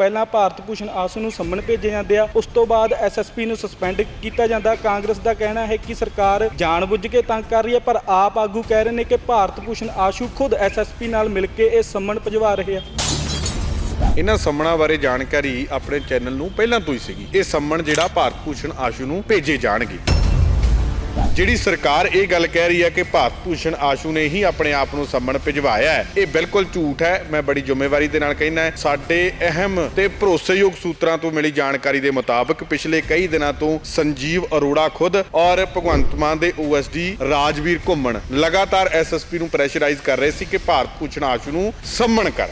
ਪਹਿਲਾਂ ਭਾਰਤ ਭੂਸ਼ਣ ਆਸੂ ਨੂੰ ਸੰਮਨ ਭੇਜੇ ਜਾਂਦੇ ਆ। ਉਸ ਤੋਂ ਬਾਅਦ ਐਸਐਸਪੀ ਨੂੰ ਸਸਪੈਂਡ ਕੀਤਾ ਜਾਂਦਾ। ਕਾਂਗਰਸ ਦਾ ਕਹਿਣਾ ਹੈ ਕਿ ਸਰਕਾਰ ਜਾਣਬੁੱਝ ਕੇ ਤੰਗ ਕਰ ਰਹੀ ਹੈ, ਪਰ ਆਪ ਆਗੂ ਕਹਿ ਰਹੇ ਨੇ ਕਿ ਭਾਰਤ ਭੂਸ਼ਣ ਆਸ਼ੂ ਖੁਦ ਐਸਐਸਪੀ ਨਾਲ ਮਿਲ ਕੇ ਇਹ ਸੰਮਨ ਭਜਵਾ ਰਹੇ ਆ। ਇਹਨਾਂ ਸੰਮਣਾ ਬਾਰੇ ਜਾਣਕਾਰੀ ਆਪਣੇ ਚੈਨਲ ਨੂੰ ਪਹਿਲਾਂ ਤੋਂ ਹੀ ਸੀਗੀ। ਇਹ ਸੰਮਣ ਜਿਹੜਾ ਭਾਰਤ ਭੂਸ਼ਣ ਆਸ਼ੂ ਨੂੰ ਭੇਜੇ ਜਾਣਗੇ। ਜਿਹੜੀ ਸਰਕਾਰ ਇਹ ਗੱਲ ਕਹਿ ਰਹੀ ਹੈ ਕਿ ਭਾਰਤ ਭੂਸ਼ਣ ਆਸ਼ੂ ਨੇ ਹੀ ਆਪਣੇ ਆਪ ਨੂੰ ਸੰਮਣ ਭਿਜਵਾਇਆ ਹੈ, ਇਹ ਬਿਲਕੁਲ ਝੂਠ ਹੈ। ਮੈਂ ਬੜੀ ਜ਼ਿੰਮੇਵਾਰੀ ਦੇ ਨਾਲ ਕਹਿਣਾ ਹੈ। ਸਾਡੇ ਅਹਿਮ ਤੇ ਭਰੋਸੇਯੋਗ ਸੂਤਰਾਂ ਤੋਂ ਮਿਲੀ ਜਾਣਕਾਰੀ ਦੇ ਮੁਤਾਬਕ ਪਿਛਲੇ ਕਈ ਦਿਨਾਂ ਤੋਂ ਸੰਜੀਵ ਅਰੋੜਾ ਖੁਦ ਔਰ ਭਗਵੰਤ ਮਾਨ ਦੇ ਓਐਸਡੀ ਰਾਜਵੀਰ ਘੁੰਮਣ ਲਗਾਤਾਰ ਐਸਐਸਪੀ ਨੂੰ ਪ੍ਰੈਸ਼ਰਾਈਜ਼ ਕਰ ਰਹੇ ਸੀ ਕਿ ਭਾਰਤ ਭੂਸ਼ਣ ਆਸ਼ੂ ਨੂੰ ਸੰਮਣ ਕਰ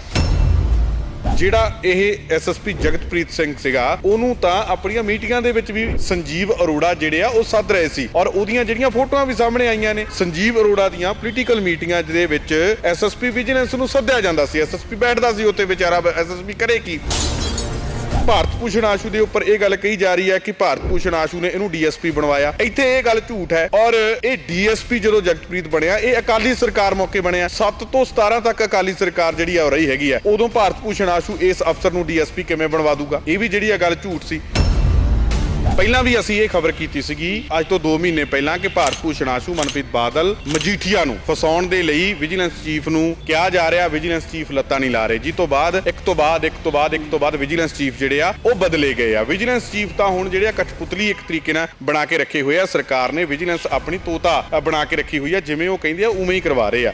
ਜਿਹੜਾ ਇਹ ਐਸਐਸਪੀ ਜਗਤਪ੍ਰੀਤ ਸਿੰਘ ਸੀਗਾ, ਉਹਨੂੰ ਤਾਂ ਆਪਣੀਆਂ ਮੀਟਿੰਗਾਂ ਦੇ ਵਿੱਚ ਵੀ ਸੰਜੀਵ ਅਰੋੜਾ ਜਿਹੜੇ ਆ, ਉਹ ਸੱਦ ਰਹੇ ਸੀ। ਔਰ ਉਹਦੀਆਂ ਜਿਹੜੀਆਂ ਫੋਟੋਆਂ ਵੀ ਸਾਹਮਣੇ ਆਈਆਂ ਨੇ, ਸੰਜੀਵ ਅਰੋੜਾ ਦੀਆਂ ਪੋਲੀਟੀਕਲ ਮੀਟਿੰਗਾਂ ਦੇ ਵਿੱਚ ਐਸਐਸਪੀ ਵਿਜੀਲੈਂਸ ਨੂੰ ਸੱਦਿਆ ਜਾਂਦਾ ਸੀ। ਐਸਐਸਪੀ ਬੈਠਦਾ ਸੀ ਉੱਤੇ ਵਿਚਾਰਾ ਐਸਐਸਪੀ ਕਰੇ ਕੀ? ਭਾਰਤ ਭੂਸ਼ਣ ਆਸ਼ੂ ਦੇ ਉੱਪਰ ਇਹ ਗੱਲ ਕਹੀ ਜਾ ਰਹੀ ਹੈ ਕਿ ਭਾਰਤ ਭੂਸ਼ਣ ਆਸ਼ੂ ਨੇ ਇਹਨੂੰ ਡੀਐਸਪੀ ਬਣਵਾਇਆ। ਇੱਥੇ ਇਹ ਗੱਲ ਝੂਠ ਹੈ ਔਰ ਇਹ ਡੀਐਸਪੀ ਜਦੋਂ ਜਗਤਪ੍ਰੀਤ ਬਣਿਆ, ਇਹ ਅਕਾਲੀ ਸਰਕਾਰ ਮੌਕੇ ਬਣਿਆ। 7 ਤੋਂ 17 ਤੱਕ ਅਕਾਲੀ ਸਰਕਾਰ ਜਿਹੜੀ ਆ ਉਹ ਰਹੀ ਹੈਗੀ ਹੈ। ਉਦੋਂ ਭਾਰਤ ਭੂਸ਼ਣ ਆਸ਼ੂ ਇਸ ਅਫਸਰ ਨੂੰ ਡੀਐਸਪੀ ਕਿਵੇਂ ਬਣਵਾ ਦੂਗਾ? ਇਹ ਵੀ ਜਿਹੜੀ ਆ ਗੱਲ ਝੂਠ ਸੀ। ਪਹਿਲਾਂ ਵੀ ਅਸੀਂ ਇਹ ਖਬਰ ਕੀਤੀ ਸੀਗੀ, ਅੱਜ ਤੋਂ 2 ਮਹੀਨੇ ਪਹਿਲਾਂ ਕਿ ਭਾਰਤ ਭੂਸ਼ਣ ਆਸ਼ੂ ਮਨਪ੍ਰੀਤ ਬਾਦਲ ਮਜੀਠੀਆ ਨੂੰ ਫਸਾਉਣ ਦੇ ਲਈ ਵਿਜੀਲੈਂਸ ਚੀਫ ਨੂੰ ਕਿਹਾ ਜਾ ਰਿਹਾ, ਵਿਜੀਲੈਂਸ ਚੀਫ ਲੱਤਾਂ ਨਹੀਂ ਲਾ ਰਹੇ। ਜੀ ਤੋਂ ਬਾਅਦ, ਇੱਕ ਤੋਂ ਬਾਅਦ, ਇੱਕ ਤੋਂ ਬਾਅਦ, ਇੱਕ ਤੋਂ ਬਾਅਦ ਵਿਜੀਲੈਂਸ ਚੀਫ ਜਿਹੜੇ ਆ, ਉਹ ਬਦਲੇ ਗਏ ਆ। ਵਿਜੀਲੈਂਸ ਚੀਫ ਤਾਂ ਹੁਣ ਜਿਹੜੇ ਆ ਕਠਪੁਤਲੀ ਇੱਕ ਤਰੀਕੇ ਨਾਲ ਬਣਾ ਕੇ ਰੱਖੇ ਹੋਏ ਆ। ਸਰਕਾਰ ਨੇ ਵਿਜੀਲੈਂਸ ਆਪਣੀ ਤੋਤਾ ਬਣਾ ਕੇ ਰੱਖੀ ਹੋਈ ਆ, ਜਿਵੇਂ ਉਹ ਕਹਿੰਦੇ ਆ, ਉਵੇਂ ਹੀ ਕਰਵਾ ਰਹੇ ਆ।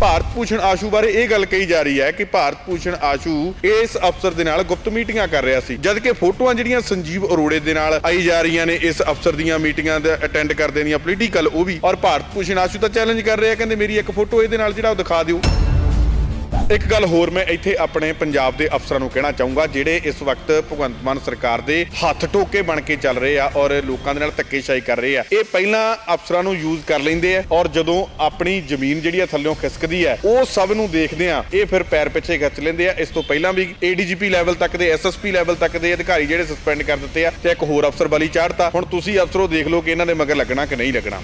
ਭਾਰਤ ਭੂਸ਼ਣ ਆਸ਼ੂ ਬਾਰੇ ਇਹ ਗੱਲ ਕਹੀ ਜਾ ਰਹੀ ਹੈ ਕਿ ਭਾਰਤ ਭੂਸ਼ਣ ਆਸ਼ੂ ਇਸ ਅਫਸਰ ਦੇ ਨਾਲ ਗੁਪਤ ਮੀਟਿੰਗਾਂ ਕਰ ਰਿਹਾ ਸੀ, ਜਦ ਕਿ ਫੋਟੋਆਂ ਜਿਹੜੀਆਂ ਸੰਜੀਵ ਅਰੋੜੇ ਦੇ ਨਾਲ ਆਈ ਜਾ ਰਹੀਆਂ ਨੇ, ਇਸ ਅਫਸਰ ਦੀਆਂ ਮੀਟਿੰਗਾਂ ਦੇ ਅਟੈਂਡ ਕਰਦੇ ਦੀਆਂ ਪੋਲੀਟੀਕਲ ਉਹ ਵੀ। ਔਰ ਭਾਰਤ ਭੂਸ਼ਣ ਆਸ਼ੂ ਤਾਂ ਚੈਲੰਜ ਕਰ ਰਿਹਾ, ਕਹਿੰਦੇ ਮੇਰੀ ਇੱਕ ਫੋਟੋ ਇਹਦੇ ਨਾਲ ਜਿਹੜਾ ਉਹ ਦਿਖਾ ਦਿਓ। ਇੱਕ ਗੱਲ ਹੋਰ ਮੈਂ ਇੱਥੇ ਆਪਣੇ ਪੰਜਾਬ ਦੇ ਅਫਸਰਾਂ ਨੂੰ ਕਹਿਣਾ ਚਾਹੂੰਗਾ, ਜਿਹੜੇ ਇਸ ਵਕਤ ਭਗਵੰਤ ਮਾਨ ਸਰਕਾਰ ਦੇ ਹੱਥ ਟੋਕੇ ਬਣ ਕੇ ਚੱਲ ਰਹੇ ਆ ਔਰ ਲੋਕਾਂ ਦੇ ਨਾਲ ਧੱਕੇਸ਼ਾਹੀ ਕਰ ਰਹੇ ਆ। ਇਹ ਪਹਿਲਾਂ ਅਫਸਰਾਂ ਨੂੰ ਯੂਜ਼ ਕਰ ਲੈਂਦੇ ਆ ਔਰ ਜਦੋਂ ਆਪਣੀ ਜ਼ਮੀਨ ਜਿਹੜੀ ਆ ਥੱਲਿਓਂ ਖਿਸਕਦੀ ਹੈ ਉਹ ਸਭ ਨੂੰ ਦੇਖਦੇ ਆ, ਇਹ ਫਿਰ ਪੈਰ ਪਿੱਛੇ ਖਿੱਚ ਲੈਂਦੇ ਆ। ਇਸ ਤੋਂ ਪਹਿਲਾਂ ਵੀ ਏਡੀਜੀਪੀ ਲੈਵਲ ਤੱਕ ਦੇ ਐਸਐਸਪੀ ਲੈਵਲ ਤੱਕ ਦੇ ਅਧਿਕਾਰੀ ਜਿਹੜੇ ਸਸਪੈਂਡ ਕਰ ਦਿੱਤੇ ਆ ਤੇ ਇੱਕ ਹੋਰ ਅਫਸਰ ਬਲੀ ਚਾੜਤਾ। ਹੁਣ ਤੁਸੀਂ ਅਫਸਰੋ ਦੇਖ ਲਓ ਕਿ ਇਹਨਾਂ ਦੇ ਮਗਰ ਲੱਗਣਾ ਕਿ ਨਹੀਂ ਲੱਗਣਾ।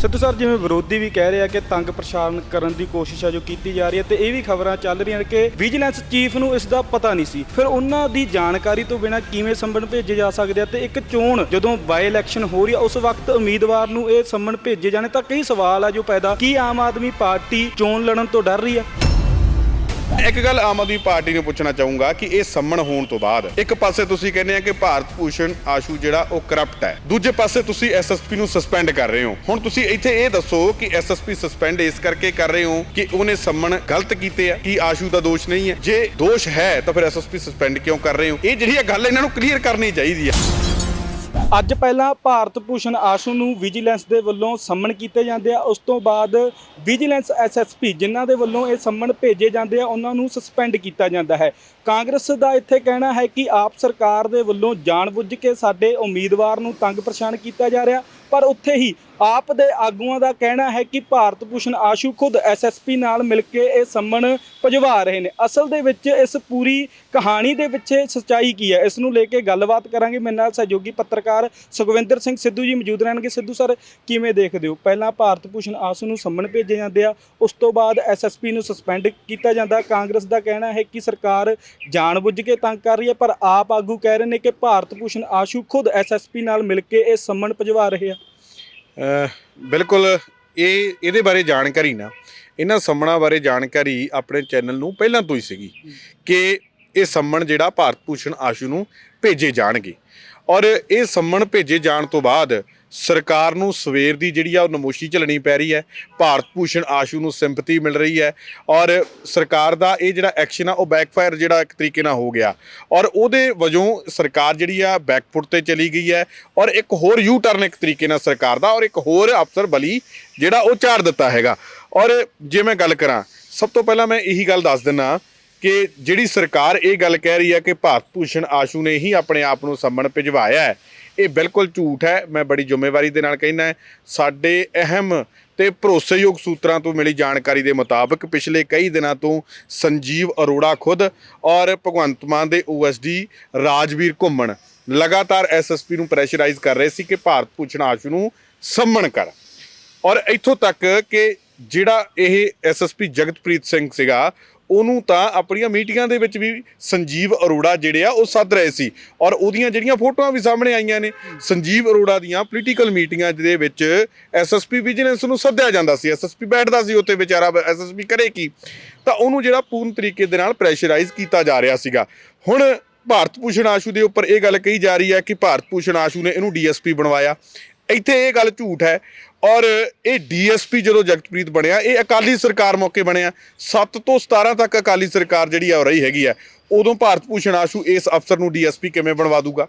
ਸਿੱਧੂ ਸਰ, ਜਿਵੇਂ ਵਿਰੋਧੀ ਵੀ ਕਹਿ ਰਹੇ ਆ ਕਿ ਤੰਗ ਪ੍ਰਸ਼ਾਸਨ ਕਰਨ ਦੀ ਕੋਸ਼ਿਸ਼ ਆ ਜੋ ਕੀਤੀ ਜਾ ਰਹੀ ਹੈ ਤੇ ਇਹ ਵੀ ਖਬਰਾਂ ਚੱਲ ਰਹੀਆਂ ਕਿ ਵਿਜੀਲੈਂਸ ਚੀਫ ਨੂੰ ਇਸ ਦਾ ਪਤਾ ਨਹੀਂ ਸੀ। ਫਿਰ ਉਹਨਾਂ ਦੀ ਜਾਣਕਾਰੀ ਤੋਂ ਬਿਨਾਂ ਕਿਵੇਂ ਸੰਮਨ ਭੇਜੇ ਜਾ ਸਕਦੇ ਆ ਤੇ ਇੱਕ ਚੋਣ ਜਦੋਂ ਬਾਈ ਇਲੈਕਸ਼ਨ ਹੋ ਰਹੀ ਆ, ਉਸ ਵਕਤ ਉਮੀਦਵਾਰ ਨੂੰ ਇਹ ਸੰਮਨ ਭੇਜੇ ਜਾਣੇ ਤਾਂ ਕਈ ਸਵਾਲ ਆ ਜੋ ਪੈਦਾ। ਕੀ ਆਮ ਆਦਮੀ ਪਾਰਟੀ ਚੋਣ ਲੜਨ ਤੋਂ ਡਰ ਰਹੀ ਆ? ਇੱਕ ਗੱਲ ਆਮ ਆਦਮੀ ਪਾਰਟੀ ਨੂੰ ਪੁੱਛਣਾ ਚਾਹੂੰਗਾ ਕਿ ਇਹ ਸੰਮਣ ਹੋਣ ਤੋਂ ਬਾਅਦ ਇੱਕ ਪਾਸੇ ਤੁਸੀਂ ਕਹਿੰਦੇ ਆ ਕਿ ਭਾਰਤ ਭੂਸ਼ਣ ਆਸ਼ੂ ਜਿਹੜਾ ਉਹ ਕਰਪਟ ਹੈ, ਦੂਜੇ ਪਾਸੇ ਤੁਸੀਂ ਐਸਐਸਪੀ ਨੂੰ ਸਸਪੈਂਡ ਕਰ ਰਹੇ ਹੋ। ਹੁਣ ਤੁਸੀਂ ਇੱਥੇ ਇਹ ਦੱਸੋ ਕਿ ਐਸਐਸਪੀ ਸਸਪੈਂਡ ਇਸ ਕਰਕੇ ਕਰ ਰਹੇ ਹੋ ਕਿ ਉਹਨੇ ਸੰਮਣ ਗਲਤ ਕੀਤੇ ਆ, ਕਿ ਆਸ਼ੂ ਦਾ ਦੋਸ਼ ਨਹੀਂ ਹੈ? ਜੇ ਦੋਸ਼ ਹੈ ਤਾਂ ਫਿਰ ਐਸਐਸਪੀ ਸਸਪੈਂਡ ਕਿਉਂ ਕਰ ਰਹੇ ਹੋ? ਇਹ ਜਿਹੜੀ ਇਹ ਗੱਲ ਇਹਨਾਂ ਨੂੰ ਕਲੀਅਰ ਕਰਨੀ ਚਾਹੀਦੀ ਹੈ। ਅੱਜ ਪਹਿਲਾਂ ਭਾਰਤ ਭੂਸ਼ਣ ਆਸ਼ੂ ਨੂੰ ਵਿਜੀਲੈਂਸ ਦੇ ਵੱਲੋਂ ਸੰਮਣ ਕੀਤੇ ਜਾਂਦੇ ਆ। ਉਸ ਤੋਂ ਬਾਅਦ ਵਿਜੀਲੈਂਸ ਐਸਐਸਪੀ ਜਿਨ੍ਹਾਂ ਦੇ ਵੱਲੋਂ ਇਹ ਸੰਮਨ ਭੇਜੇ ਜਾਂਦੇ ਆ, ਉਹਨਾਂ ਨੂੰ ਸਸਪੈਂਡ ਕੀਤਾ ਜਾਂਦਾ ਹੈ। ਕਾਂਗਰਸ ਦਾ ਇੱਥੇ ਕਹਿਣਾ ਹੈ ਕਿ ਆਪ ਸਰਕਾਰ ਦੇ ਵੱਲੋਂ ਜਾਣਬੁੱਝ ਕੇ ਸਾਡੇ ਉਮੀਦਵਾਰ ਨੂੰ ਤੰਗ ਪਰੇਸ਼ਾਨ ਕੀਤਾ ਜਾ ਰਿਹਾ, ਪਰ ਉੱਥੇ ਹੀ ਆਪ ਦੇ ਆਗੂਆਂ ਦਾ ਕਹਿਣਾ ਹੈ ਕਿ ਭਾਰਤ ਭੂਸ਼ਣ ਆਸ਼ੂ ਖੁਦ ਐਸਐਸਪੀ ਨਾਲ ਮਿਲ ਕੇ ਇਹ ਸੰਮਣ ਭਜਵਾ ਰਹੇ ਨੇ। ਅਸਲ ਦੇ ਵਿੱਚ ਇਸ ਪੂਰੀ ਕਹਾਣੀ ਦੇ ਪਿੱਛੇ ਸੱਚਾਈ ਕੀ ਹੈ? ਇਸ ਨੂੰ ਲੈ ਕੇ ਗੱਲਬਾਤ ਕਰਾਂਗੇ। ਮੇਰੇ ਨਾਲ ਸਹਿਯੋਗੀ ਪੱਤਰਕਾਰ ਸੁਖਵਿੰਦਰ ਸਿੰਘ ਸਿੱਧੂ ਜੀ ਮੌਜੂਦ ਰਹਿਣਗੇ। ਸਿੱਧੂ ਸਰ, ਕਿਵੇਂ ਦੇਖਦੇ ਹੋ? ਪਹਿਲਾਂ ਭਾਰਤ ਭੂਸ਼ਣ ਆਸ਼ੂ ਨੂੰ ਸੰਮਣ ਭੇਜੇ ਜਾਂਦੇ ਆ, ਉਸ ਤੋਂ ਬਾਅਦ ਐਸਐਸਪੀ ਨੂੰ ਸਸਪੈਂਡ ਕੀਤਾ ਜਾਂਦਾ। ਕਾਂਗਰਸ ਦਾ ਕਹਿਣਾ ਹੈ ਕਿ ਸਰਕਾਰ ਜਾਣਬੁੱਝ ਕੇ ਤੰਗ ਕਰ ਰਹੀ ਹੈ, ਪਰ ਆਪ ਆਗੂ ਕਹਿ ਰਹੇ ਨੇ ਕਿ ਭਾਰਤ ਭੂਸ਼ਣ ਆਸ਼ੂ ਖੁਦ ਐਸਐਸਪੀ ਨਾਲ ਮਿਲ ਕੇ ਇਹ ਸੰਮਣ ਭਜਵਾ ਰਹੇ ਆ। ਬਿਲਕੁਲ ਇਹ ਇਹਦੇ ਬਾਰੇ ਜਾਣਕਾਰੀ ਨਾ, ਇਹਨਾਂ ਸੰਮਣਾ ਬਾਰੇ ਜਾਣਕਾਰੀ ਆਪਣੇ ਚੈਨਲ ਨੂੰ ਪਹਿਲਾਂ ਤੋਂ ਹੀ ਸੀਗੀ ਕਿ ਇਹ ਸੰਮਣ ਜਿਹੜਾ ਭਾਰਤ ਭੂਸ਼ਣ ਆਸ਼ੂ ਨੂੰ ਭੇਜੇ ਜਾਣਗੇ। ਔਰ ਇਹ ਸੰਮਣ ਭੇਜੇ ਜਾਣ ਤੋਂ ਬਾਅਦ ਸਰਕਾਰ ਨੂੰ ਸਵੇਰ ਦੀ ਜਿਹੜੀ ਆ ਉਹ ਨਮੋਸ਼ੀ ਝੱਲਣੀ ਪੈ ਰਹੀ ਹੈ, ਭਾਰਤ ਭੂਸ਼ਣ ਆਸ਼ੂ ਨੂੰ ਸਿੰਪਥੀ ਮਿਲ ਰਹੀ ਹੈ ਔਰ ਸਰਕਾਰ ਦਾ ਇਹ ਜਿਹੜਾ ਐਕਸ਼ਨ ਆ, ਉਹ ਬੈਕਫਾਇਰ ਜਿਹੜਾ ਇੱਕ ਤਰੀਕੇ ਨਾਲ ਹੋ ਗਿਆ ਔਰ ਉਹਦੇ ਵਜੋਂ ਸਰਕਾਰ ਜਿਹੜੀ ਆ ਬੈਕਫੁੱਟ ਤੇ ਚਲੀ ਗਈ ਹੈ ਔਰ ਇੱਕ ਹੋਰ ਯੂ ਟਰਨ ਇੱਕ ਤਰੀਕੇ ਨਾਲ ਸਰਕਾਰ ਦਾ ਔਰ ਇੱਕ ਹੋਰ ਅਫਸਰ ਬਲੀ ਜਿਹੜਾ ਉਹ ਝਾੜ ਦਿੱਤਾ ਹੈਗਾ ਔਰ ਜੇ ਮੈਂ ਗੱਲ ਕਰਾਂ, ਸਭ ਤੋਂ ਪਹਿਲਾਂ ਮੈਂ ਇਹੀ ਗੱਲ ਦੱਸ ਦਿੰਨਾ ਕਿ ਜਿਹੜੀ ਸਰਕਾਰ ਇਹ ਗੱਲ ਕਹਿ ਰਹੀ ਹੈ ਕਿ ਭਾਰਤ ਭੂਸ਼ਣ ਆਸ਼ੂ ਨੇ ਹੀ ਆਪਣੇ ਆਪ ਨੂੰ ਸੰਮਣ ਭਿਜਵਾਇਆ ਹੈ ਇਹ ਬਿਲਕੁਲ ਝੂਠ ਹੈ। ਮੈਂ ਬੜੀ ਜ਼ਿੰਮੇਵਾਰੀ ਦੇ ਨਾਲ ਕਹਿਣਾ ਹੈ। ਸਾਡੇ ਅਹਿਮ ਤੇ ਭਰੋਸੇਯੋਗ ਸੂਤਰਾਂ ਤੋਂ ਮਿਲੀ ਜਾਣਕਾਰੀ ਦੇ ਮੁਤਾਬਕ ਪਿਛਲੇ ਕਈ ਦਿਨਾਂ ਤੋਂ ਸੰਜੀਵ ਅਰੋੜਾ ਖੁਦ ਔਰ ਭਗਵੰਤ ਮਾਨ ਦੇ ਓਐਸਡੀ ਰਾਜਵੀਰ ਘੁੰਮਣ ਲਗਾਤਾਰ ਐਸਐਸਪੀ ਨੂੰ ਪ੍ਰੈਸ਼ਰਾਈਜ਼ ਕਰ ਰਹੇ ਸੀ ਕਿ ਭਾਰਤ ਭੂਸ਼ਣ ਆਸ਼ੂ ਨੂੰ ਸੰਮਣ ਕਰ। ਔਰ ਇੱਥੋਂ ਤੱਕ ਕਿ ਜਿਹੜਾ ਇਹ ਐਸਐਸਪੀ ਜਗਤਪ੍ਰੀਤ ਸਿੰਘ ਸੀਗਾ ਉਹਨੂੰ ਤਾਂ ਆਪਣੀਆਂ ਮੀਟਿੰਗਾਂ ਦੇ ਵਿੱਚ ਵੀ ਸੰਜੀਵ ਅਰੋੜਾ ਜਿਹੜੇ ਆ, ਉਹ ਸੱਦ ਰਹੇ ਸੀ। ਔਰ ਉਹਦੀਆਂ ਜਿਹੜੀਆਂ ਫੋਟੋਆਂ ਵੀ ਸਾਹਮਣੇ ਆਈਆਂ ਨੇ, ਸੰਜੀਵ ਅਰੋੜਾ ਦੀਆਂ ਪੋਲੀਟੀਕਲ ਮੀਟਿੰਗਾਂ ਦੇ ਵਿੱਚ ਐਸਐਸਪੀ ਵਿਜੀਲੈਂਸ ਨੂੰ ਸੱਦਿਆ ਜਾਂਦਾ ਸੀ। ਐਸਐਸਪੀ ਬੈਠਦਾ ਸੀ ਉੱਥੇ ਵਿਚਾਰਾ ਐਸਐਸਪੀ ਕਰੇ ਕੀ? ਤਾਂ ਉਹਨੂੰ ਜਿਹੜਾ ਪੂਰਨ ਤਰੀਕੇ ਦੇ ਨਾਲ ਪ੍ਰੈਸ਼ਰਾਈਜ਼ ਕੀਤਾ ਜਾ ਰਿਹਾ ਸੀਗਾ। ਹੁਣ ਭਾਰਤ ਭੂਸ਼ਣ ਆਸ਼ੂ ਦੇ ਉੱਪਰ ਇਹ ਗੱਲ ਕਹੀ ਜਾ ਰਹੀ ਹੈ ਕਿ ਭਾਰਤ ਭੂਸ਼ਣ ਆਸ਼ੂ ਨੇ ਇਹਨੂੰ ਡੀਐਸਪੀ ਬਣਵਾਇਆ। ਇੱਥੇ ਇਹ ਗੱਲ ਝੂਠ ਹੈ। ਔਰ ਇਹ ਡੀਐਸਪੀ ਜਦੋਂ ਜਗਤਪ੍ਰੀਤ ਬਣਿਆ, ਇਹ ਅਕਾਲੀ ਸਰਕਾਰ ਮੌਕੇ ਬਣਿਆ। 7 ਤੋਂ 17 ਤੱਕ ਅਕਾਲੀ ਸਰਕਾਰ ਜਿਹੜੀ ਆ, ਉਹ ਰਹੀ ਹੈਗੀ ਆ। ਉਦੋਂ ਭਾਰਤ ਭੂਸ਼ਣ ਆਸ਼ੂ ਇਸ ਅਫਸਰ ਨੂੰ ਡੀਐਸਪੀ ਕਿਵੇਂ ਬਣਵਾ ਦੂਗਾ?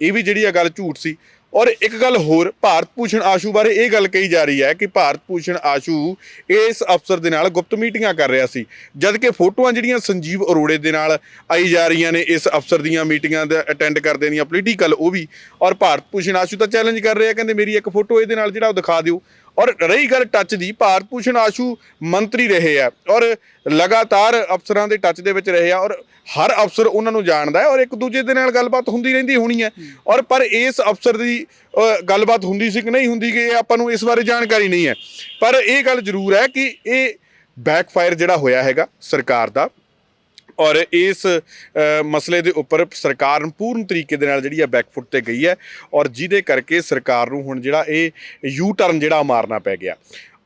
ਇਹ ਵੀ ਜਿਹੜੀ ਆ ਗੱਲ ਝੂਠ ਸੀ। ਔਰ ਇੱਕ ਗੱਲ ਹੋਰ, ਭਾਰਤ ਭੂਸ਼ਣ ਆਸ਼ੂ ਬਾਰੇ ਇਹ ਗੱਲ ਕਹੀ ਜਾ ਰਹੀ ਹੈ ਕਿ ਭਾਰਤ ਭੂਸ਼ਣ ਆਸ਼ੂ ਇਸ ਅਫਸਰ ਦੇ ਨਾਲ ਗੁਪਤ ਮੀਟਿੰਗਾਂ ਕਰ ਰਿਹਾ ਸੀ ਜਦ ਕਿ ਫੋਟੋਆਂ ਜਿਹੜੀਆਂ ਸੰਜੀਵ ਅਰੋੜੇ ਦੇ ਨਾਲ ਆਈ ਜਾ ਰਹੀਆਂ ਨੇ ਇਸ ਅਫਸਰ ਦੀਆਂ ਮੀਟਿੰਗਾਂ ਦਾ ਅਟੈਂਡ ਕਰਦੇ ਦੀਆਂ ਪੋਲੀਟੀਕਲ ਉਹ ਵੀ, ਔਰ ਭਾਰਤ ਭੂਸ਼ਣ ਆਸ਼ੂ ਤਾਂ ਚੈਲੰਜ ਕਰ ਰਿਹਾ, ਕਹਿੰਦੇ ਮੇਰੀ ਇੱਕ ਫੋਟੋ ਇਹਦੇ ਨਾਲ ਜਿਹੜਾ ਉਹ ਦਿਖਾ ਦਿਓ। ਔਰ ਰਹੀ ਗੱਲ ਟੱਚ ਦੀ ਭਾਰਤ ਭੂਸ਼ਣ ਆਸ਼ੂ ਮੰਤਰੀ ਰਹੇ ਆ ਔਰ ਲਗਾਤਾਰ ਅਫਸਰਾਂ ਦੇ ਟੱਚ ਦੇ ਵਿੱਚ ਰਹੇ ਆ ਔਰ ਹਰ ਅਫਸਰ ਉਹਨਾਂ ਨੂੰ ਜਾਣਦਾ ਹੈ ਔਰ ਇੱਕ ਦੂਜੇ ਦੇ ਨਾਲ ਗੱਲਬਾਤ ਹੁੰਦੀ ਰਹਿੰਦੀ ਹੋਣੀ ਹੈ। ਔਰ ਪਰ ਇਸ ਅਫਸਰ ਦੀ ਗੱਲਬਾਤ ਹੁੰਦੀ ਸੀ ਕਿ ਨਹੀਂ ਹੁੰਦੀ ਕਿ ਆਪਾਂ ਨੂੰ ਇਸ ਬਾਰੇ ਜਾਣਕਾਰੀ ਨਹੀਂ ਹੈ। ਪਰ ਇਹ ਗੱਲ ਜ਼ਰੂਰ ਹੈ ਕਿ ਇਹ ਬੈਕਫਾਇਰ ਜਿਹੜਾ ਹੋਇਆ ਹੈਗਾ ਸਰਕਾਰ ਦਾ ਔਰ ਇਸ ਮਸਲੇ ਦੇ ਉੱਪਰ ਸਰਕਾਰ ਪੂਰਨ ਤਰੀਕੇ ਦੇ ਨਾਲ ਜਿਹੜੀ ਆ ਬੈਕਫੁੱਟ ਤੇ ਗਈ ਹੈ ਔਰ ਜਿਹਦੇ ਕਰਕੇ ਸਰਕਾਰ ਨੂੰ ਹੁਣ ਜਿਹੜਾ ਇਹ ਯੂ ਟਰਨ ਜਿਹੜਾ ਮਾਰਨਾ ਪੈ ਗਿਆ।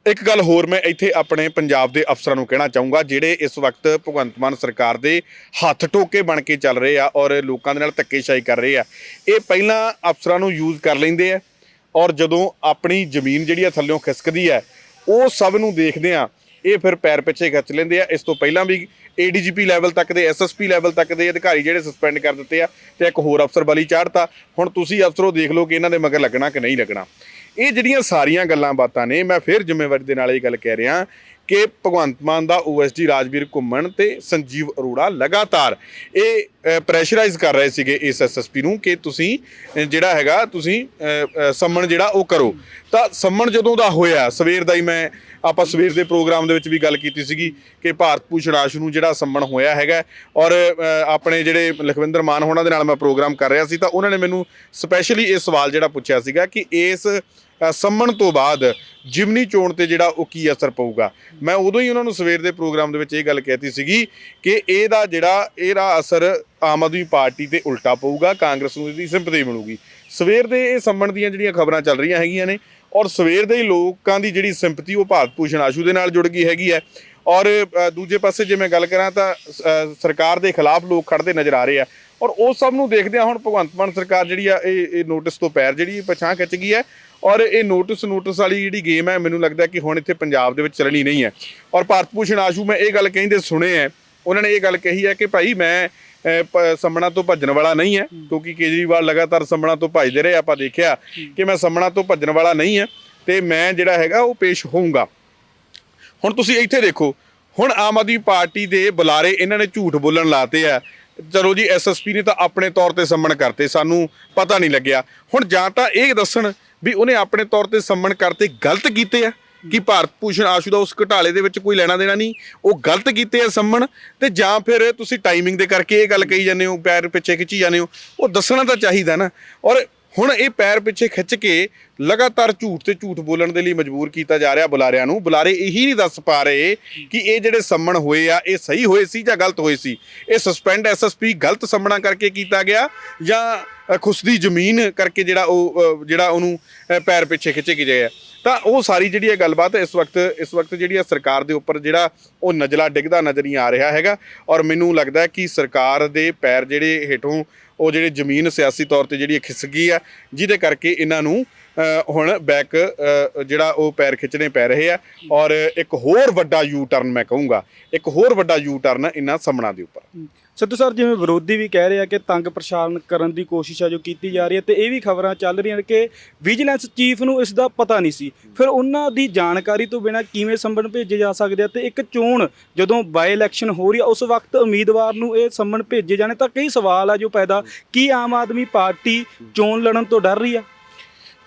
ਇੱਕ ਗੱਲ ਹੋਰ ਮੈਂ ਇੱਥੇ ਆਪਣੇ ਪੰਜਾਬ ਦੇ ਅਫਸਰਾਂ ਨੂੰ ਕਹਿਣਾ ਚਾਹੂੰਗਾ, ਜਿਹੜੇ ਇਸ ਵਕਤ ਭਗਵੰਤ ਮਾਨ ਸਰਕਾਰ ਦੇ ਹੱਥ ਟੋਕੇ ਬਣ ਕੇ ਚੱਲ ਰਹੇ ਆ ਔਰ ਲੋਕਾਂ ਦੇ ਨਾਲ ਧੱਕੇਸ਼ਾਹੀ ਕਰ ਰਹੇ ਆ, ਇਹ ਪਹਿਲਾਂ ਅਫਸਰਾਂ ਨੂੰ ਯੂਜ਼ ਕਰ ਲੈਂਦੇ ਆ ਔਰ ਜਦੋਂ ਆਪਣੀ ਜ਼ਮੀਨ ਜਿਹੜੀ ਆ ਥੱਲਿਓਂ ਖਿਸਕਦੀ ਹੈ ਉਹ ਸਭ ਨੂੰ ਦੇਖਦੇ ਆ ਇਹ ਫਿਰ ਪੈਰ ਪਿੱਛੇ ਖਿੱਚ ਲੈਂਦੇ ਆ। ਇਸ ਤੋਂ ਪਹਿਲਾਂ ਵੀ ਏਡੀਜੀਪੀ ਲੈਵਲ ਤੱਕ ਦੇ ਐਸਐਸਪੀ ਲੈਵਲ ਤੱਕ ਦੇ ਅਧਿਕਾਰੀ ਜਿਹੜੇ ਸਸਪੈਂਡ ਕਰ ਦਿੱਤੇ ਆ ਤੇ ਇੱਕ ਹੋਰ ਅਫਸਰ ਬਲੀ ਚਾੜਤਾ। ਹੁਣ ਤੁਸੀਂ ਅਫਸਰੋ ਦੇਖ ਲਓ ਕਿ ਇਹਨਾਂ ਦੇ ਮਗਰ ਲੱਗਣਾ ਕਿ ਨਹੀਂ ਲੱਗਣਾ। ਇਹ ਜਿਹੜੀਆਂ ਸਾਰੀਆਂ ਗੱਲਾਂ ਬਾਤਾਂ ਨੇ, ਮੈਂ ਫਿਰ ਜ਼ਿੰਮੇਵਾਰੀ ਦੇ ਨਾਲ ਇਹ ਗੱਲ ਕਹਿ ਰਿਹਾ ਕਿ ਭਗਵੰਤ ਮਾਨ ਦਾ ਓਐਸਡੀ ਰਾਜਵੀਰ ਘੁੰਮਣ ਤੇ ਸੰਜੀਵ ਅਰੋੜਾ ਲਗਾਤਾਰ ਇਹ ਪ੍ਰੈਸ਼ਰਾਈਜ਼ ਕਰ ਰਹੇ ਸੀਗੇ ਇਸ ਐਸਐਸਪੀ ਨੂੰ ਕਿ ਤੁਸੀਂ ਜਿਹੜਾ ਹੈਗਾ ਤੁਸੀਂ ਸੰਮਣ ਜਿਹੜਾ ਉਹ ਕਰੋ। ਤਾਂ ਸੰਮਣ ਜਦੋਂ ਦਾ ਹੋਇਆ, ਸਵੇਰ ਦਾ ਹੀ ਮੈਂ, ਆਪਾਂ ਸਵੇਰ ਦੇ ਪ੍ਰੋਗਰਾਮ ਦੇ ਵਿੱਚ ਵੀ ਗੱਲ ਕੀਤੀ ਸੀਗੀ ਕਿ ਭਾਰਤ ਭੂਸ਼ਣ ਆਸ਼ੂ ਨੂੰ ਜਿਹੜਾ ਸੰਮਣ ਹੋਇਆ ਹੈਗਾ ਔਰ ਆਪਣੇ ਜਿਹੜੇ ਲਖਵਿੰਦਰ ਮਾਨ ਹੋਣਾ ਦੇ ਨਾਲ ਮੈਂ ਪ੍ਰੋਗਰਾਮ ਕਰ ਰਿਹਾ ਸੀ ਤਾਂ ਉਹਨਾਂ ਨੇ ਮੈਨੂੰ ਸਪੈਸ਼ਲੀ ਇਹ ਸਵਾਲ ਜਿਹੜਾ ਪੁੱਛਿਆ ਸੀਗਾ ਕਿ ਇਸ ਸੰਮਣ ਤੋਂ ਬਾਅਦ ਜਿਮਨੀ ਚੋਣ ਤੇ ਜਿਹੜਾ ਉਹ ਕੀ ਅਸਰ ਪਊਗਾ? ਮੈਂ ਉਦੋਂ ਹੀ ਉਹਨਾਂ ਨੂੰ ਸਵੇਰ ਦੇ ਪ੍ਰੋਗਰਾਮ ਦੇ ਵਿੱਚ ਇਹ ਗੱਲ ਕਹਿਤੀ ਸੀਗੀ ਕਿ ਇਹਦਾ ਜਿਹੜਾ ਇਹਦਾ ਅਸਰ ਆਮ ਆਦਮੀ ਪਾਰਟੀ ਤੇ ਉਲਟਾ ਪਊਗਾ, ਕਾਂਗਰਸ ਨੂੰ ਇਹਦੀ ਸਿੰਪਥੀ ਮਿਲੂਗੀ। ਸਵੇਰ ਦੇ ਇਹ ਸੰਮਣ ਦੀਆਂ ਜਿਹੜੀਆਂ ਖਬਰਾਂ ਚੱਲ ਰਹੀਆਂ ਹੈਗੀਆਂ ਨੇ ਔਰ ਸਵੇਰ ਦੇ ਹੀ ਲੋਕਾਂ ਦੀ ਜਿਹੜੀ ਸਿੰਪਥੀ ਉਹ ਭਾਰਤ ਭੂਸ਼ਣ ਆਸ਼ੂ ਦੇ ਨਾਲ ਜੁੜ ਗਈ ਹੈਗੀ ਹੈ। ਔਰ ਦੂਜੇ ਪਾਸੇ ਜੇ ਮੈਂ ਗੱਲ ਕਰਾਂ ਤਾਂ ਸਰਕਾਰ ਦੇ ਖਿਲਾਫ ਲੋਕ ਖੜਦੇ ਨਜ਼ਰ ਆ ਰਹੇ ਆ। ਔਰ ਉਹ ਸਭ ਨੂੰ ਦੇਖਦਿਆਂ ਹੁਣ ਭਗਵੰਤ ਮਾਨ ਸਰਕਾਰ ਜਿਹੜੀ ਆ, ਇਹ ਇਹ ਨੋਟਿਸ ਤੋਂ ਪੈਰ ਜਿਹੜੀ ਪਛਾਣ ਖਿੱਚ ਗਈ ਹੈ। ਔਰ ਇਹ ਨੋਟਿਸ ਨੋਟਿਸ ਵਾਲੀ ਜਿਹੜੀ ਗੇਮ ਹੈ ਮੈਨੂੰ ਲੱਗਦਾ ਕਿ ਹੁਣ ਇੱਥੇ ਪੰਜਾਬ ਦੇ ਵਿੱਚ ਚੱਲਣੀ ਨਹੀਂ ਹੈ। ਔਰ ਭਾਰਤ ਭੂਸ਼ਣ ਆਸ਼ੂ ਮੈਂ ਇਹ ਗੱਲ ਕਹਿੰਦੇ ਸੁਣੇ ਹੈ। ਉਹਨਾਂ ਨੇ ਇਹ ਗੱਲ ਕਹੀ ਹੈ ਕਿ ਭਾਈ ਮੈਂ ਸੰਮਣਾ ਤੋਂ ਭੱਜਣ ਵਾਲਾ ਨਹੀਂ ਹੈ ਕਿਉਂਕਿ ਕੇਜਰੀਵਾਲ ਲਗਾਤਾਰ ਸੰਮਣਾ ਤੋਂ ਭੱਜਦੇ ਰਹੇ। ਆਪਾਂ ਦੇਖਿਆ ਕਿ ਮੈਂ ਸੰਮਣਾ ਤੋਂ ਭੱਜਣ ਵਾਲਾ ਨਹੀਂ ਹੈ ਤੇ ਮੈਂ ਜਿਹੜਾ ਹੈਗਾ ਉਹ ਪੇਸ਼ ਹੋਊਂਗਾ। ਹੁਣ ਤੁਸੀਂ ਇੱਥੇ ਦੇਖੋ ਹੁਣ ਆਮ ਆਦਮੀ ਪਾਰਟੀ ਦੇ ਬੁਲਾਰੇ ਇਹਨਾਂ ਨੇ ਝੂਠ ਬੋਲਣ ਲਾਤੇ ਆ। ਚਲੋ ਜੀ ਐਸਐਸਪੀ ਨੇ ਤਾਂ ਆਪਣੇ ਤੌਰ ਤੇ ਸੰਮਣ ਕਰਤੇ ਸਾਨੂੰ ਪਤਾ ਨਹੀਂ ਲੱਗਿਆ। ਹੁਣ ਜਾਂ ਤਾਂ ਇਹ ਦੱਸਣ ਵੀ ਉਹਨੇ ਆਪਣੇ ਤੌਰ ਤੇ ਸੰਮਣ ਕਰਤੇ, ਗਲਤ ਕੀਤੇ ਆ ਕਿ ਭਾਰਤ ਭੂਸ਼ਣ ਆਸ਼ੂ ਦਾ ਉਸ ਘਟਾਲੇ ਦੇ ਵਿੱਚ ਕੋਈ ਲੈਣਾ ਦੇਣਾ ਨਹੀਂ, ਉਹ ਗਲਤ ਕੀਤੇ ਆ ਸੰਮਣ ਤੇ ਜਾਂ ਫਿਰ ਤੁਸੀਂ ਟਾਈਮਿੰਗ ਦੇ ਕਰਕੇ ਇਹ ਗੱਲ ਕਹੀ ਜਾਂਦੇ ਹੋ, ਪੈਰ ਪਿੱਛੇ ਖਿੱਚੀ ਜਾਂਦੇ ਹੋ, ਉਹ ਦੱਸਣਾ ਤਾਂ ਚਾਹੀਦਾ ਨਾ। ਔਰ ਹੁਣ ਇਹ ਪੈਰ ਪਿੱਛੇ ਖਿੱਚ ਕੇ ਲਗਾਤਾਰ ਝੂਠ ਤੇ ਝੂਠ ਬੋਲਣ ਦੇ ਲਈ ਮਜਬੂਰ ਕੀਤਾ ਜਾ ਰਿਹਾ ਬੁਲਾਰਿਆਂ ਨੂੰ। ਬੁਲਾਰੇ ਇਹੀ ਨਹੀਂ ਦੱਸ ਪਾ ਰਹੇ ਕਿ ਇਹ ਜਿਹੜੇ ਸੰਮਣ ਹੋਏ ਆ, ਇਹ ਸਹੀ ਹੋਏ ਸੀ ਜਾਂ ਗਲਤ ਹੋਏ ਸੀ। ਇਹ ਸਸਪੈਂਡ ਐਸਐਸਪੀ ਗਲਤ ਸੰਮਣਾ ਕਰਕੇ ਕੀਤਾ ਗਿਆ ਜਾਂ ਖੁਸਦੀ ਜ਼ਮੀਨ ਕਰਕੇ ਜਿਹੜਾ ਉਹ ਜਿਹੜਾ ਉਹਨੂੰ ਪੈਰ ਪਿੱਛੇ ਖਿੱਚੇ ਗਏ ਆ। ਤਾਂ ਉਹ ਸਾਰੀ ਜਿਹੜੀ ਇਹ ਗੱਲਬਾਤ ਇਸ ਵਕਤ ਇਸ ਵਕਤ ਜਿਹੜੀ ਆ ਸਰਕਾਰ ਦੇ ਉੱਪਰ ਜਿਹੜਾ ਉਹ ਨਜਲਾ ਡਿੱਗਦਾ ਨਜ਼ਰ ਨਹੀਂ ਆ ਰਿਹਾ ਹੈਗਾ। ਔਰ ਮੈਨੂੰ ਲੱਗਦਾ ਕਿ ਸਰਕਾਰ ਦੇ ਪੈਰ ਜਿਹੜੇ ਹੇਠੋਂ ਉਹ ਜਿਹੜੇ ਜ਼ਮੀਨ ਸਿਆਸੀ ਤੌਰ ਤੇ ਜਿਹੜੀ ਖਿਸ ਗਈ ਆ, ਜਿਹਦੇ ਕਰਕੇ ਇਹਨਾਂ ਨੂੰ ਹੁਣ ਬੈਕ ਜਿਹੜਾ ਉਹ ਪੈਰ ਖਿੱਚਣੇ ਪੈ ਰਹੇ ਆ ਔਰ ਇੱਕ ਹੋਰ ਵੱਡਾ ਯੂ ਟਰਨ ਮੈਂ ਕਹੂੰਗਾ, ਇੱਕ ਹੋਰ ਵੱਡਾ ਯੂ ਟਰਨ ਇਹਨਾਂ ਸਮਣਾ ਦੇ ਉੱਪਰ। ਸਿੱਧੂ ਸਰ, ਜਿਵੇਂ ਵਿਰੋਧੀ ਵੀ ਕਹਿ ਰਹੇ ਆ ਕਿ ਤੰਗ ਪ੍ਰਸ਼ਾਸਨ ਕਰਨ ਦੀ ਕੋਸ਼ਿਸ਼ ਆ ਜੋ ਕੀਤੀ ਜਾ ਰਹੀ ਹੈ, ਤੇ ਇਹ ਵੀ ਖਬਰਾਂ ਚੱਲ ਰਹੀਆਂ ਕਿ ਵਿਜੀਲੈਂਸ ਚੀਫ ਨੂੰ ਇਸ ਦਾ ਪਤਾ ਨਹੀਂ ਸੀ। ਫਿਰ ਉਹਨਾਂ ਦੀ ਜਾਣਕਾਰੀ ਤੋਂ ਬਿਨਾਂ ਕਿਵੇਂ ਸੰਬੰਧ ਭੇਜੇ ਜਾ ਸਕਦੇ ਆ? ਤੇ ਇੱਕ ਚੋਣ ਜਦੋਂ ਬਾਈ ਇਲੈਕਸ਼ਨ ਹੋ ਰਹੀ ਆ, ਉਸ ਵਕਤ ਉਮੀਦਵਾਰ ਨੂੰ ਇਹ ਸੰਬੰਧ ਭੇਜੇ ਜਾਣੇ ਤਾਂ ਕਈ ਸਵਾਲ ਆ ਜੋ ਪੈਦਾ, ਕੀ ਆਮ ਆਦਮੀ ਪਾਰਟੀ ਚੋਣ ਲੜਨ ਤੋਂ ਡਰ ਰਹੀ ਆ?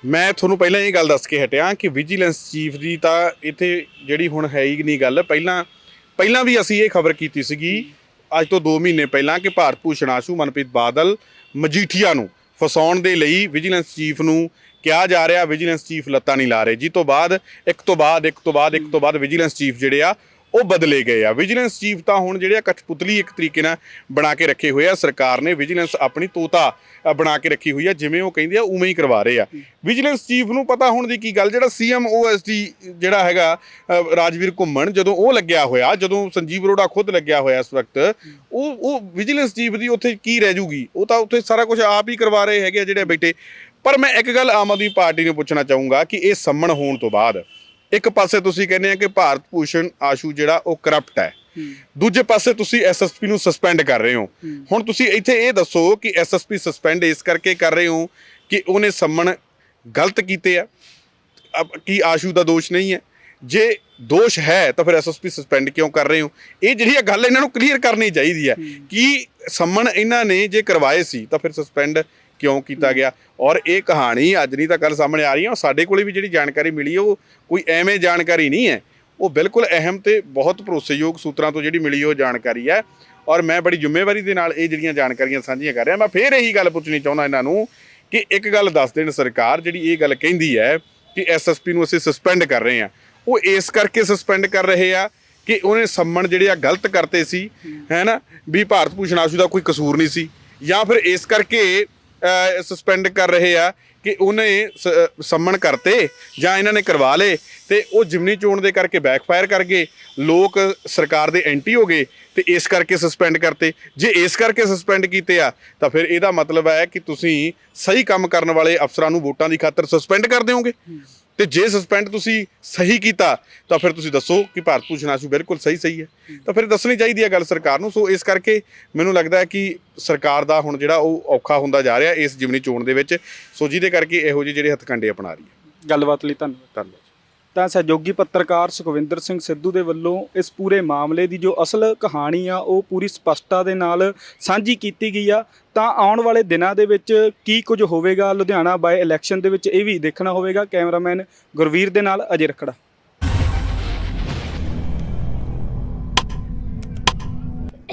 ਮੈਂ ਤੁਹਾਨੂੰ ਪਹਿਲਾਂ ਇਹ ਗੱਲ ਦੱਸ ਕੇ ਹਟਿਆ ਕਿ ਵਿਜੀਲੈਂਸ ਚੀਫ ਦੀ ਤਾਂ ਇੱਥੇ ਜਿਹੜੀ ਹੁਣ ਹੈ ਹੀ ਨਹੀਂ ਗੱਲ। ਪਹਿਲਾਂ ਪਹਿਲਾਂ ਵੀ ਅਸੀਂ ਇਹ ਖਬਰ ਕੀਤੀ ਸੀਗੀ, ਅੱਜ ਤੋਂ 2 ਮਹੀਨੇ ਪਹਿਲਾਂ ਕਿ ਭਾਰਤ ਭੂਸ਼ਣ ਆਸ਼ੂ ਮਨਪ੍ਰੀਤ ਬਾਦਲ ਮਜੀਠੀਆ ਨੂੰ ਫਸਾਉਣ ਦੇ ਲਈ ਵਿਜੀਲੈਂਸ ਚੀਫ ਨੂੰ ਕਿਹਾ ਜਾ ਰਿਹਾ ਵਿਜੀਲੈਂਸ ਚੀਫ ਲੱਤਾਂ ਨਹੀਂ ਲਾ ਰਹੇ। ਜੀ ਤੋਂ ਬਾਅਦ, ਇੱਕ ਤੋਂ ਬਾਅਦ, ਇੱਕ ਤੋਂ ਬਾਅਦ, ਇੱਕ ਤੋਂ ਬਾਅਦ ਵਿਜੀਲੈਂਸ ਚੀਫ ਜਿਹੜੇ ਆ ਉਹ ਬਦਲੇ ਗਏ ਆ। ਵਿਜੀਲੈਂਸ ਚੀਫ ਤਾਂ ਹੁਣ ਜਿਹੜੇ ਆ ਕਠਪੁਤਲੀ ਇੱਕ ਤਰੀਕੇ ਨਾਲ ਬਣਾ ਕੇ ਰੱਖੇ ਹੋਏ ਆ। ਸਰਕਾਰ ਨੇ ਵਿਜੀਲੈਂਸ ਆਪਣੀ ਤੋਤਾ ਬਣਾ ਕੇ ਰੱਖੀ ਹੋਈ ਆ ਜਿਵੇਂ ਉਹ ਕਹਿੰਦੇ ਆ ਉਵੇਂ ਹੀ ਕਰਵਾ ਰਹੇ ਆ। ਵਿਜੀਲੈਂਸ ਚੀਫ ਨੂੰ ਪਤਾ ਹੋਣ ਦੀ ਕੀ ਗੱਲ ਜਿਹੜਾ ਸੀਐਮ ਓਐਸਡੀ ਜਿਹੜਾ ਹੈਗਾ ਰਾਜਵੀਰ ਘੁੰਮਣ ਜਦੋਂ ਉਹ ਲੱਗਿਆ ਹੋਇਆ ਜਦੋਂ ਸੰਜੀਵ ਅਰੋੜਾ ਖੁਦ ਲੱਗਿਆ ਹੋਇਆ ਇਸ ਵਕਤ ਉਹ ਉਹ ਵਿਜੀਲੈਂਸ ਚੀਫ ਦੀ ਉੱਥੇ ਕੀ ਰਹਿ ਜੂਗੀ? ਉਹ ਤਾਂ ਉੱਥੇ ਸਾਰਾ ਕੁਝ ਆਪ ਹੀ ਕਰਵਾ ਰਹੇ ਹੈਗੇ ਜਿਹੜੇ ਬੈਠੇ। ਪਰ ਮੈਂ ਇੱਕ ਗੱਲ ਆਮ ਆਦਮੀ ਪਾਰਟੀ ਨੂੰ ਪੁੱਛਣਾ ਚਾਹੂੰਗਾ ਕਿ ਇਹ ਸੰਮਣ ਹੋਣ ਤੋਂ ਬਾਅਦ ਇੱਕ ਪਾਸੇ ਤੁਸੀਂ ਕਹਿੰਦੇ ਆ ਕਿ ਭਾਰਤ ਭੂਸ਼ਣ ਆਸ਼ੂ ਜਿਹੜਾ ਉਹ ਕਰਪਟ ਹੈ। ਦੂਜੇ ਪਾਸੇ ਤੁਸੀਂ ਐਸਐਸਪੀ ਨੂੰ ਸਸਪੈਂਡ ਕਰ ਰਹੇ ਹੋ। ਹੁਣ ਤੁਸੀਂ ਇੱਥੇ ਇਹ ਦੱਸੋ ਕਿ ਐਸਐਸਪੀ ਸਸਪੈਂਡ ਇਸ ਕਰਕੇ ਕਰ ਰਹੇ ਹੋ ਕਿ ਉਹਨੇ ਸੰਮਣ ਗਲਤ ਕੀਤੇ ਆ। ਕੀ ਆਸ਼ੂ ਦਾ ਦੋਸ਼ ਨਹੀਂ ਹੈ। ਜੇ ਦੋਸ਼ ਹੈ ਤਾਂ ਫਿਰ ਐਸਐਸਪੀ ਸਸਪੈਂਡ ਕਿਉਂ ਕਰ ਰਹੇ ਹੋ? ਇਹ ਜਿਹੜੀ ਇਹ ਗੱਲ ਇਹਨਾਂ ਨੂੰ ਕਲੀਅਰ ਕਰਨੀ ਚਾਹੀਦੀ ਹੈ ਕਿ ਸੰਮਣ ਇਹਨਾਂ ਨੇ ਜੇ ਕਰਵਾਏ ਸੀ ਤਾਂ ਫਿਰ ਸਸਪੈਂਡ ਕਿਉਂ ਕੀਤਾ ਗਿਆ? ਔਰ ਇਹ ਕਹਾਣੀ ਅੱਜ ਨਹੀਂ ਤਾਂ ਕੱਲ ਸਾਹਮਣੇ ਆ ਰਹੀ ਹੈ। ਔਰ ਸਾਡੇ ਕੋਲੇ ਵੀ ਜਿਹੜੀ ਜਾਣਕਾਰੀ ਮਿਲੀ ਉਹ ਕੋਈ ਐਵੇਂ ਜਾਣਕਾਰੀ ਨਹੀਂ ਹੈ। ਉਹ ਬਿਲਕੁਲ ਅਹਿਮ ਤੇ ਬਹੁਤ ਭਰੋਸੇਯੋਗ ਸੂਤਰਾਂ ਤੋਂ ਜਿਹੜੀ ਮਿਲੀ ਉਹ ਜਾਣਕਾਰੀ ਹੈ। ਔਰ ਮੈਂ ਬੜੀ ਜ਼ਿੰਮੇਵਾਰੀ ਦੇ ਨਾਲ ਇਹ ਜਿਹੜੀਆਂ ਜਾਣਕਾਰੀਆਂ ਸਾਂਝੀਆਂ ਕਰ ਰਿਹਾ। ਮੈਂ ਫੇਰ ਇਹੀ ਗੱਲ ਪੁੱਛਣੀ ਚਾਹੁੰਦਾ ਇਹਨਾਂ ਨੂੰ ਕਿ ਇੱਕ ਗੱਲ ਦੱਸ ਦੇਣ ਸਰਕਾਰ ਜਿਹੜੀ ਇਹ ਗੱਲ ਕਹਿੰਦੀ ਹੈ ਕਿ ਐਸਐਸਪੀ ਨੂੰ ਅਸੀਂ ਸਸਪੈਂਡ ਕਰ ਰਹੇ ਹਾਂ। ਉਹ ਇਸ ਕਰਕੇ ਸਸਪੈਂਡ ਕਰ ਰਹੇ ਆ ਕਿ ਉਹਨੇ ਸੰਮਣ ਜਿਹੜੇ ਆ ਗਲਤ ਕਰਤੇ ਸੀ ਹੈ। ਨਾ ਵੀ ਭਾਰਤ ਭੂਸ਼ਣ ਆਸ਼ੂ ਦਾ ਕੋਈ ਕਸੂਰ ਨਹੀਂ ਸੀ। ਜਾਂ ਫਿਰ ਇਸ ਕਰਕੇ ਸਸਪੈਂਡ ਕਰ ਰਹੇ ਆ ਕਿ ਉਹਨੇ ਸ- ਸੰਮਣ ਕਰਤੇ ਜਾਂ ਇਹਨਾਂ ਨੇ ਕਰਵਾ ਲਏ ਤੇ ਉਹ ਜਿਮਨੀ ਚੋਣ ਦੇ ਕਰਕੇ ਬੈਕਫਾਇਰ ਕਰ ਗਏ। ਲੋਕ ਸਰਕਾਰ ਦੇ ਐਂਟੀ ਹੋ ਗਏ ਤੇ ਇਸ ਕਰਕੇ ਸਸਪੈਂਡ ਕਰਤੇ। ਜੇ ਇਸ ਕਰਕੇ ਸਸਪੈਂਡ ਕੀਤੇ ਆ, ਤਾਂ ਫਿਰ ਇਹਦਾ ਮਤਲਬ ਹੈ ਕਿ ਤੁਸੀਂ ਸਹੀ ਕੰਮ ਕਰਨ ਵਾਲੇ ਅਫਸਰਾਂ ਨੂੰ ਵੋਟਾਂ ਦੀ ਖਾਤਰ ਸਸਪੈਂਡ ਕਰ ਦਿਓਗੇ। ਤੇ ਜੇ ਸਸਪੈਂਡ ਤੁਸੀਂ ਸਹੀ ਕੀਤਾ ਤਾਂ ਫਿਰ ਤੁਸੀਂ ਦੱਸੋ ਕਿ ਭਾਰਤ ਭੂਸ਼ਣ ਆਸ਼ੂ ਬਿਲਕੁਲ ਸਹੀ ਸਹੀ ਹੈ। ਤਾਂ ਫਿਰ ਦੱਸਣੀ ਚਾਹੀਦੀ ਹੈ ਗੱਲ ਸਰਕਾਰ ਨੂੰ। ਸੋ ਇਸ ਕਰਕੇ ਮੈਨੂੰ ਲੱਗਦਾ ਹੈ ਕਿ ਸਰਕਾਰ ਦਾ ਹੁਣ ਜਿਹੜਾ ਉਹ ਔਖਾ ਹੁੰਦਾ ਜਾ ਰਿਹਾ ਇਸ ਜਿਮਨੀ ਚੋਣ ਦੇ ਵਿੱਚ। ਸੋ ਜਿਹਦੇ ਕਰਕੇ ਇਹੋ ਜਿਹੇ ਜਿਹੜੇ ਹੱਥਕੰਡੇ ਅਪਣਾ ਰਹੀ ਹੈ। ਗੱਲਬਾਤ ਲਈ ਧੰਨਵਾਦ। ਧੰਨਵਾਦ। ਤਾਂ ਸਹਿਯੋਗੀ ਪੱਤਰਕਾਰ ਸੁਖਵਿੰਦਰ ਸਿੰਘ ਸਿੱਧੂ ਦੇ ਵੱਲੋਂ ਇਸ ਪੂਰੇ ਮਾਮਲੇ ਦੀ ਜੋ ਅਸਲ ਕਹਾਣੀ ਆ, ਉਹ ਪੂਰੀ ਸਪਸ਼ਟਤਾ ਦੇ ਨਾਲ ਸਾਂਝੀ ਕੀਤੀ ਗਈ ਆ। ਤਾਂ ਆਉਣ ਵਾਲੇ ਦਿਨਾਂ ਦੇ ਵਿੱਚ ਕੀ ਕੁਝ ਹੋਵੇਗਾ, ਲੁਧਿਆਣਾ ਬਾਏ ਇਲੈਕਸ਼ਨ ਦੇ ਵਿੱਚ ਇਹ ਵੀ ਦੇਖਣਾ ਹੋਵੇਗਾ। ਕੈਮਰਾਮੈਨ ਗੁਰਵੀਰ ਦੇ ਨਾਲ ਅਜੇ ਰਖੜਾ।